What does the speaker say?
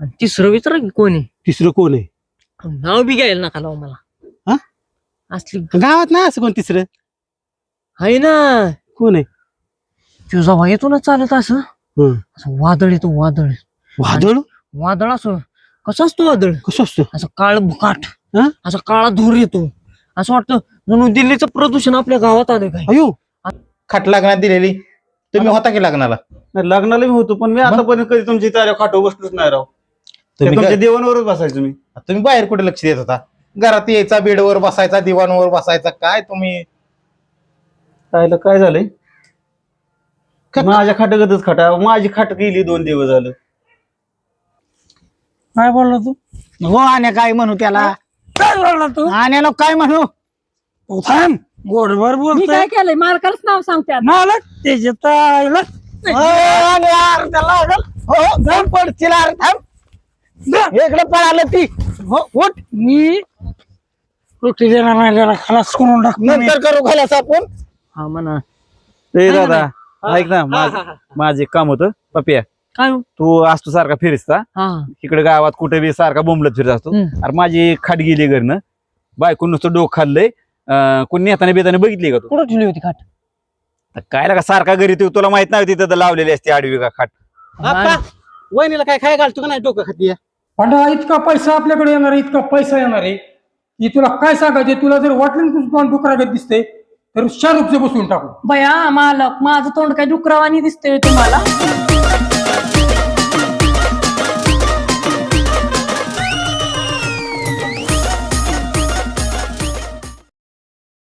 तिसरं विचारा की कोण आहे? तिसरं कोण आहे? नाव बी घ्यायला नका लावू मला. हा? असली गावात नाही असं कोण तिसरं? आहे ना. कोण आहे? तुझा भाई येतो ना चालत असं हं. असं वादळ येतो वादळ. वादळ? वादळ असं कसं असतो वादळ? कसं असतं? असं काळ भुकाट हं? असं काळा धूर येतो. असं वाटतं म्हणून दिल्लीचं प्रदूषण आपल्या गावात आलं काय? अयो! खाट लागण्यात दिलेली. तुम्ही होता की लग्नाला? नाही, लग्नाला मी होतो पण मी आतापर्यंत कधी तुमच्या इथे आल्या खाटो बसलोच नाही राव. ते तुम्ही तुमच्या काय- देवांवरच बसायचो मी. तुम्ही बाहेर कुठे लक्ष देत होता? घरात यायचा बेडवर बसायचा दिवाणवर बसायचा काय तुम्ही? कायला काय झालंय? माझ्या खाटगतच खाटा माझी खाट गेली दोन दिवस झालं. काय बोलला तू? हो आण्या काय म्हणू त्याला? काय बोलला तू? आण्याला काय म्हणू? तू थांब गोडभर मी बोलतोय. काय केलंय? मालकालाच नाव सांगते आता. मालक त्याच्यात आईला हो, आण्या, अर्धा लागल. हो जाऊन पडतील अरे थांब इकडे पळालं ती. हो उठ. मी रोटी देणार नाही त्याला खलास करून टाकतो मी. नंतर करू घालास आपण. हा म्हणा. ए दादा ऐक ना माझं माझं एक काम होतं पप्या. काय हो? तू असतो सारखा फिरस्ता हा. इकडे गावात कुठे बी सारखा बोंबलत फिरत असतो. हम्म. अरे माझी खाट गेली घरनं. बायको नुसतं डोक खाल्लंय. अं, कोणी नेताना बेताने बघितली का तू? कुठं ठेवली होती खाट? तर काय लागा सारखा घरी तू? तुला माहीत नाही तिथं लावलेली असते आडवी का खाट. आप्पा, वहिनीला काय काय घालतो का नाही डोकं खाती? पांडवा इतका पैसा आपल्याकडे येणार आहे इतका पैसा येणार आहे. की तुला काय सांगायचे? तुला जर वाटलं ना तुझं तोंड डुकरागत दिसते तर शाहरुखचे बसवून टाकू. बया मालक माझं तोंड काय डुकरावानी दिसतंय तुम्हाला?